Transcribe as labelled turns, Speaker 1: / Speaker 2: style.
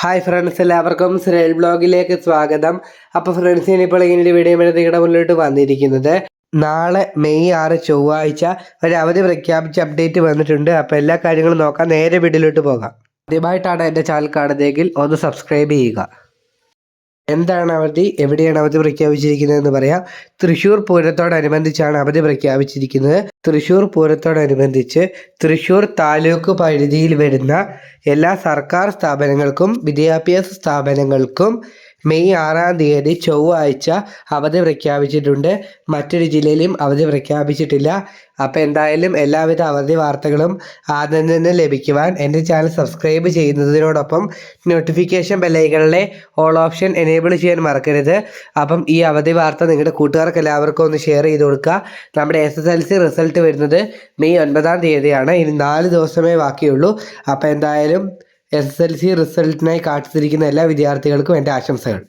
Speaker 1: Hi friends എല്ലാവർക്കും ശ്രേൽ ബ്ലോഗിലേക്ക് സ്വാഗതം. അപ്പോൾ ഫ്രണ്ട്സ് ഇനിയിപ്പോൾ ഇങ്ങനെ വീഡിയോ നിങ്ങളുടെ മുന്നിലോട്ട് വന്നിരിക്കുന്നത്. നാളെ മെയ് ആറ് ചൊവ്വാഴ്ച ഒരു അവധി പ്രഖ്യാപിച്ച അപ്ഡേറ്റ് വന്നിട്ടുണ്ട്. അപ്പോൾ എല്ലാ കാര്യങ്ങളും നോക്കാം. നേരെ വീഡിയോയിലോട്ട് പോകാം. ആദ്യമായിട്ടാണ് എന്റെ ചാനൽ കാണുന്നതെങ്കിൽ ഒന്ന് സബ്സ്ക്രൈബ് ചെയ്യുക. എന്താണ് അവധി? എവിടെയാണ് അവധി പ്രഖ്യാപിച്ചിരിക്കുന്നത് പ്രഖ്യാപിച്ചിരിക്കുന്നതെന്ന് പറയാം. തൃശ്ശൂർ പൂരത്തോടനുബന്ധിച്ചാണ് അവധി പ്രഖ്യാപിച്ചിരിക്കുന്നത്. തൃശ്ശൂർ പൂരത്തോടനുബന്ധിച്ച് തൃശ്ശൂർ താലൂക്ക് പരിധിയിൽ വരുന്ന എല്ലാ സർക്കാർ സ്ഥാപനങ്ങൾക്കും വിദ്യാഭ്യാസ സ്ഥാപനങ്ങൾക്കും മെയ് ആറാം തീയതി ചൊവ്വാഴ്ച അവധി പ്രഖ്യാപിച്ചിട്ടുണ്ട്. മറ്റൊരു ജില്ലയിലും അവധി പ്രഖ്യാപിച്ചിട്ടില്ല. അപ്പോൾ എന്തായാലും എല്ലാവിധ അവധി വാർത്തകളും ആദ്യം തന്നെ ലഭിക്കുവാൻ എന്റെ ചാനൽ സബ്സ്ക്രൈബ് ചെയ്യുന്നതിനോടൊപ്പം നോട്ടിഫിക്കേഷൻ ബെല്ലൈക്കണിലെ ഓൾ ഓപ്ഷൻ എനേബിൾ ചെയ്യാൻ മറക്കരുത്. അപ്പം ഈ അവധി വാർത്ത നിങ്ങളുടെ കൂട്ടുകാർക്ക് എല്ലാവർക്കും ഒന്ന് ഷെയർ ചെയ്ത് കൊടുക്കുക. നമ്മുടെ S S L C result വരുന്നത് മെയ് ഒൻപതാം തീയതിയാണ്. ഇനി നാല് ദിവസമേ ബാക്കിയുള്ളൂ. അപ്പോൾ എന്തായാലും എസ് എസ് എൽ സി റിസൾട്ടിനായി കാത്തിരിക്കുന്ന എല്ലാ വിദ്യാർത്ഥികൾക്കും എന്റെ ആശംസകൾ.